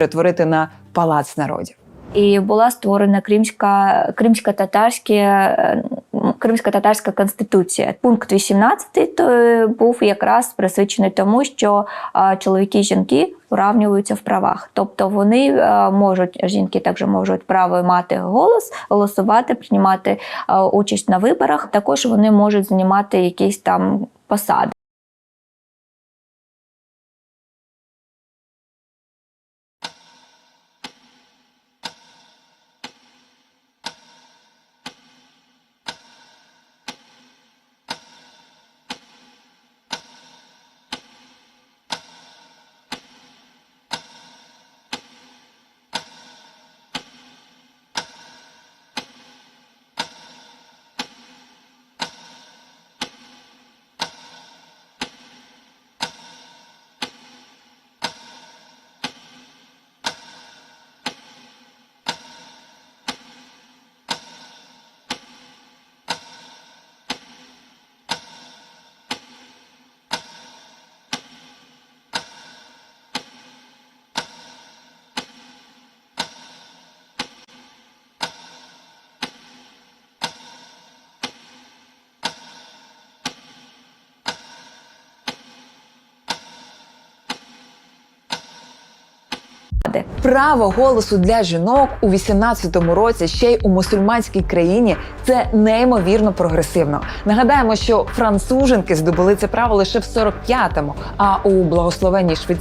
перетворити на палац народів. І була створена кримська кримсько-татарська е, кримсько-татарська конституція. Пункт 18 то е, був якраз присвячений тому, що чоловіки і жінки уравнюються в правах. Тобто вони е, можуть жінки також можуть право мати голос, голосувати, приймати е, участь на виборах. Також вони можуть займати якісь там посади. Право голосу для жінок у 18-му році ще й у мусульманській країні це неймовірно прогресивно. Нагадаємо, що француженки здобули це право лише в 45-му, а у благословенній Швейцарії